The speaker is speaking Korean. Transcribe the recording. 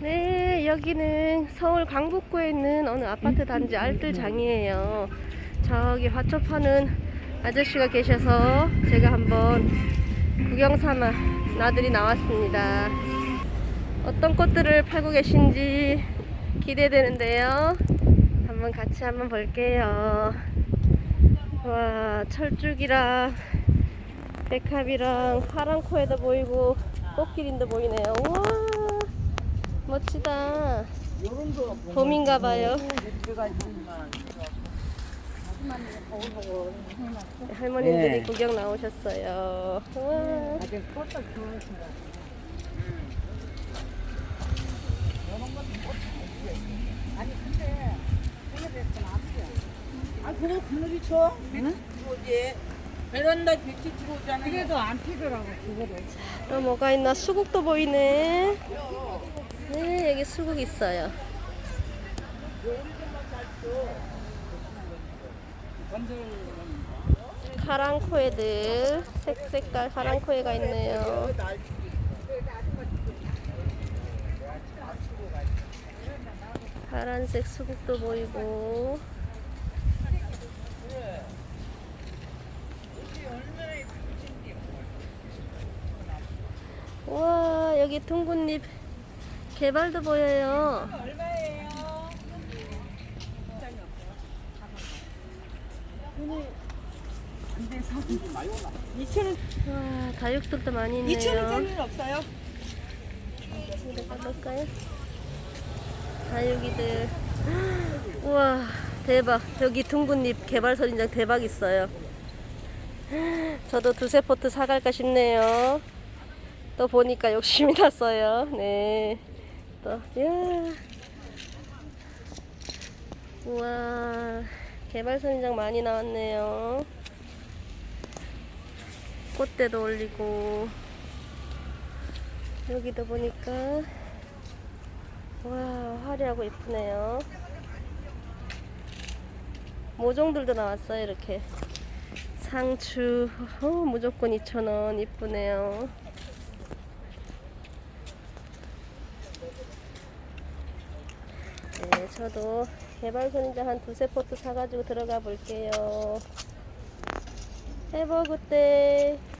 네, 여기는 서울 강북구에 있는 어느 아파트 단지 알뜰장이에요. 저기 화초 파는 아저씨가 계셔서 제가 한번 구경 삼아 나들이 나왔습니다. 어떤 꽃들을 팔고 계신지 기대되는데요. 한번 같이 한번 볼게요. 와, 철쭉이랑 백합이랑 파란 코에도 보이고 꽃기린도 보이네요. 우와, 멋지다. 봄인가 봐요. 할머님들이 네. 구경 나오셨어요. 우와. 아 그거 그늘이 쳐? 들어오지. 베란다 빛이 들어오잖아. 그래도 안 피더라고 그거를. 또 뭐가 있나? 수국도 보이네. 네, 여기 수국 있어요. 카랑코에들 색색깔 카랑코에가 있네요. 파란색 수국도 보이고 와 여기 둥근잎 개발도 보여요. 와 다육들도 많이 있네요. 2천 원짜리는 없어요? 이거 가볼까요? 다육이들. 우와 대박. 여기 둥근잎 개발 선인장 대박 있어요. 저도 두세 포트 사갈까 싶네요. 또 보니까 욕심이 났어요. 네. 또, 야. 우와. 개발 선인장 많이 나왔네요. 꽃대도 올리고. 여기도 보니까 와 화려하고 예쁘네요. 모종들도 나왔어요 이렇게 상추 어, 무조건 2,000원 이쁘네요. 네, 저도 개발 선인장 한 두세 포트 사가지고 들어가 볼게요. Good day.